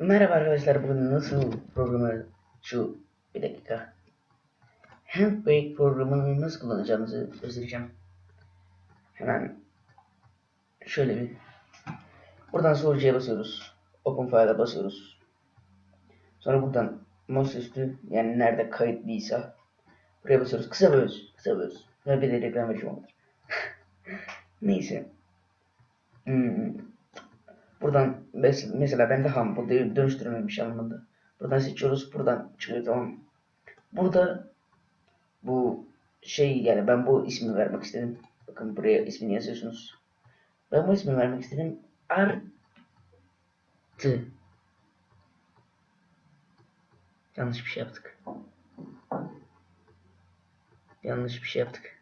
Merhaba arkadaşlar bugün nasıl programı şu bir dakika Handbrake programını nasıl kullanacağımızı göstereceğim. Hemen şöyle bir buradan sorucuya basıyoruz. Open file'a basıyoruz. Sonra buradan masaüstü yani nerede kayıtlıysa buraya basıyoruz. Kısa öz. Kısa öz. Ve bir de reklam vereceğim onları. Neyse. Hmm. Buradan mes- mesela bende ham bu dö- dönüştürülmemiş anlamında. Buradan seçiyoruz. Buradan çıkıyor tamam? Burada bu şey yani ben bu ismi vermek istedim. Bakın buraya ismini yazıyorsunuz. Ben bu ismi vermek istedim. Artı. Yanlış bir şey yaptık. Yanlış bir şey yaptık.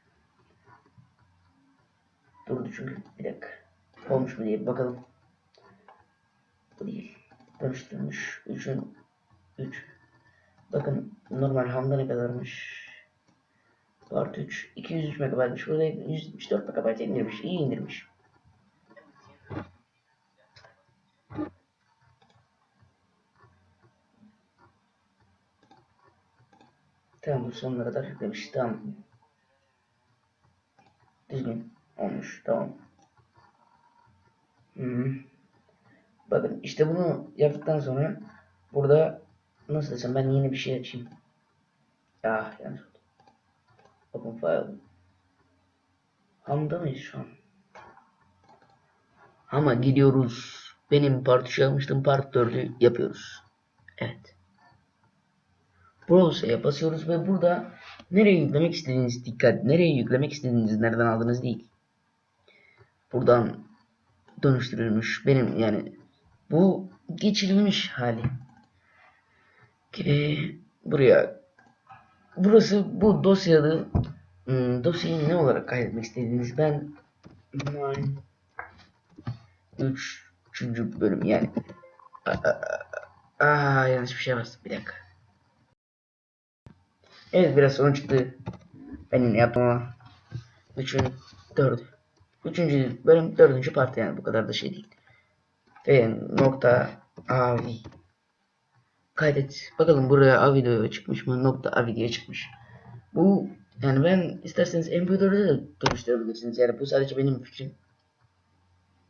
Durdu çünkü. Bir dakika. Olmuş mu diye bakalım. Bu değil. Dönüştürmüş. 3'ün 3. Bakın normal hamda ne kadarmış? Part 3. 203 MB'mış. Burada 174 MB indirmiş. İyi indirmiş. Tamam bu sonuna kadar yüklemiş. Tamam. Düzgün olmuş. Tamam. Hmm. Bakın işte bunu yaptıktan sonra burada nasıl desem ben yeni bir şey açayım. Ah yanlış oldu. Open file. Hamda mıyız şu an? Ama gidiyoruz. Benim part 3'ü almıştım. Part 4'ü yapıyoruz. Evet. Browser'a basıyoruz ve burada nereye yüklemek istediğiniz dikkat. Nereye yüklemek istediğiniz nereden aldığınız değil. Buradan dönüştürülmüş. Benim yani bu geçirilmiş hali. Ee, buraya. Burası bu dosyada hmm, dosyayı ne olarak kaydetmek istediğiniz ben nine, üç, üçüncü bölüm yani aa, yanlış bir şey bastım bir dakika. Evet biraz sorun çıktı. Ben yine ama. Üçün dördü. Üçüncü bölüm dördüncü parti yani bu kadar da şey değil ve nokta avi kaydet. Bakalım buraya A video çıkmış mı? Nokta A video çıkmış. Bu yani ben isterseniz MP4'e de dönüştürebilirsiniz. Yani bu sadece benim fikrim.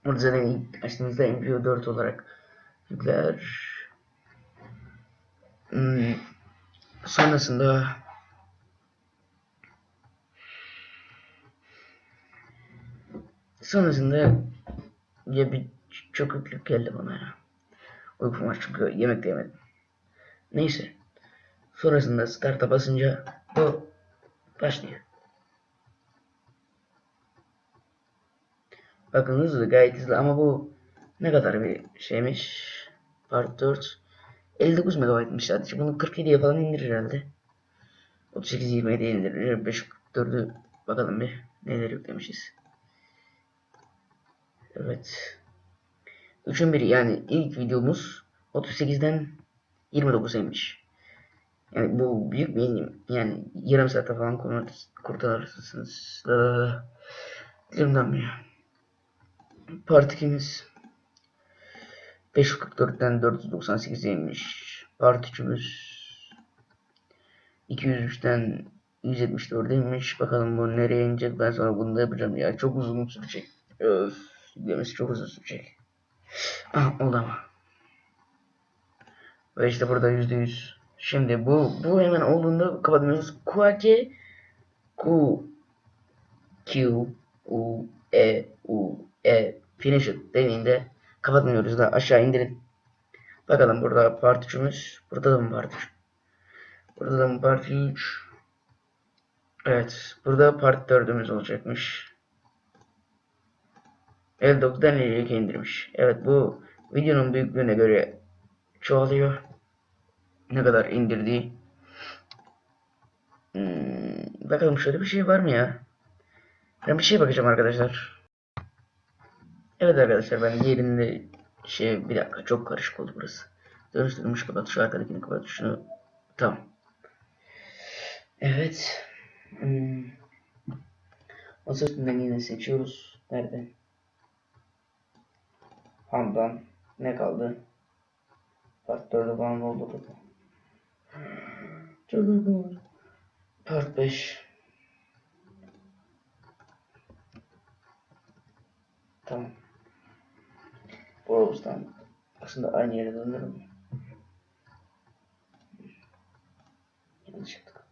Burada zaten ilk açtığınızda MP4 olarak yükler. Hmm. Sonrasında sonrasında ya bir çok yüklük geldi bana ya. Uykum var çünkü yemek de yemedim. Neyse. Sonrasında start'a basınca bu başlıyor. Bakın hızlı gayet hızlı ama bu ne kadar bir şeymiş. Part 4 59 MB'mış sadece. Bunu 47'ye falan indirir herhalde. 38 20'ye indirir. 544'ü bakalım bir neler yüklemişiz. Evet. Üçün biri yani ilk videomuz 38'den 29 inmiş. Yani bu büyük bir inim. Yani yarım saate falan kurt kurtarırsınız. Dilimden mi? Part 2'miz 544'ten 498'e inmiş. Part 3'ümüz 203'ten 174'e inmiş. Bakalım bu nereye inecek ben sonra bunu da yapacağım ya. Çok uzun sürecek. Öf. Yüklemesi çok uzun sürecek. Ah oldu ama. Ve işte burada yüzde yüz. Şimdi bu bu hemen olduğunda kapatmıyoruz. Quake Q Q U E U E finish it dediğinde kapatmıyoruz da aşağı indirin. Bakalım burada part 3'ümüz. Burada da mı part 3? Burada da mı part 3? Evet. Burada part 4'ümüz olacakmış. 59'dan 52 indirmiş. Evet bu videonun büyüklüğüne göre çoğalıyor. Ne kadar indirdiği. Hmm, bakalım şöyle bir şey var mı ya? Ben bir şey bakacağım arkadaşlar. Evet arkadaşlar ben diğerinde şey bir dakika çok karışık oldu burası. Dönüştürülmüş kapat şu arkadakini kapat şunu. Tamam. Evet. Hmm. Masa üstünden yine seçiyoruz. Nerede? Hamdan ne kaldı? Part 4'ü falan doldurduk. Çok uygun var. Part 5. Tamam. Browse'dan aslında aynı yere dönerim. Yanlış yaptık.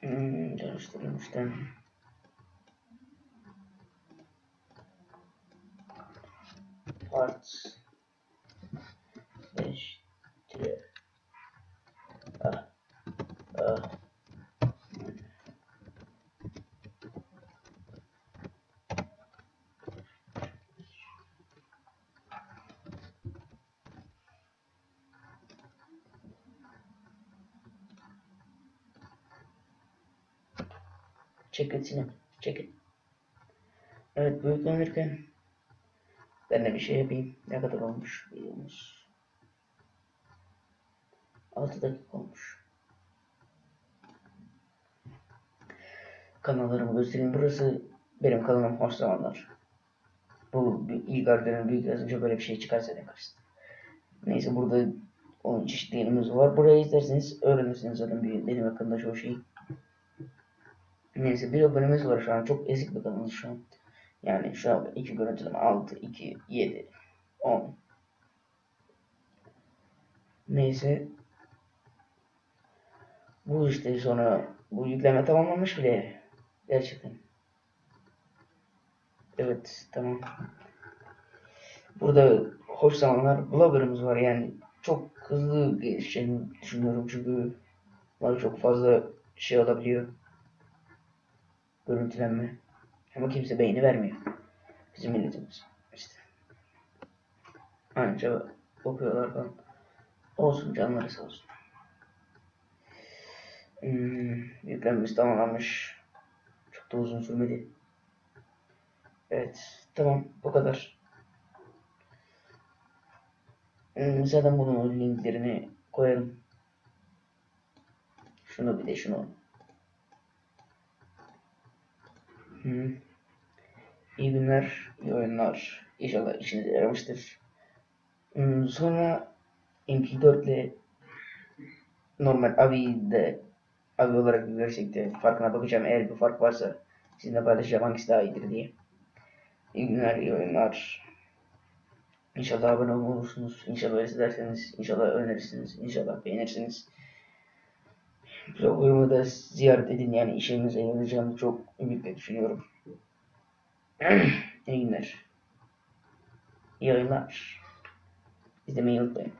Hmm, dönüştürelim işte. Parts 5 tire ah ah Çekil Sinem, çekil. Evet, bu yüklenirken ben de bir şey yapayım. Ne kadar olmuş videomuz? 6 dakika olmuş. Kanallarımı göstereyim. Burası benim kanalım hoş zamanlar. Bu ilk harflerin büyük yazınca böyle bir şey çıkarsa ne karşısında. Neyse burada onun çeşitli var. Burayı izlerseniz öğrenirsiniz zaten benim hakkında çoğu şeyi. Neyse bir abonemiz var şu an. Çok ezik bir kanal şu an. Yani şu an iki görüntüleme 6, 2, 7, 10. Neyse. Bu işte sonra bu yükleme tamamlanmış bile. Gerçekten. Evet tamam. Burada hoş zamanlar bloggerımız var yani çok hızlı gelişeceğini düşünüyorum çünkü çok fazla şey olabiliyor. Görüntülenme. Ama kimse beğeni vermiyor. Bizim milletimiz. İşte. Anca okuyorlar falan. Olsun canları sağ olsun. Hmm, yüklenmesi tamamlanmış. Çok da uzun sürmedi. Evet. Tamam. Bu kadar. Hmm, zaten bunun linklerini koyarım. Şunu bir de şunu. Hı. İyi günler, iyi oyunlar. İnşallah işinize yaramıştır. Hmm, sonra MP4 ile normal AVI de AVI olarak bir gerçekte farkına bakacağım. Eğer bir fark varsa sizinle paylaşacağım hangisi daha iyidir diye. İyi günler, iyi oyunlar. İnşallah abone olursunuz. İnşallah izlerseniz, inşallah önerirsiniz, inşallah beğenirsiniz. Blogger'ımı da ziyaret edin yani işinize yarayacağını çok ümitle düşünüyorum. İyi günler. İyi oyunlar. İzlemeyi unutmayın.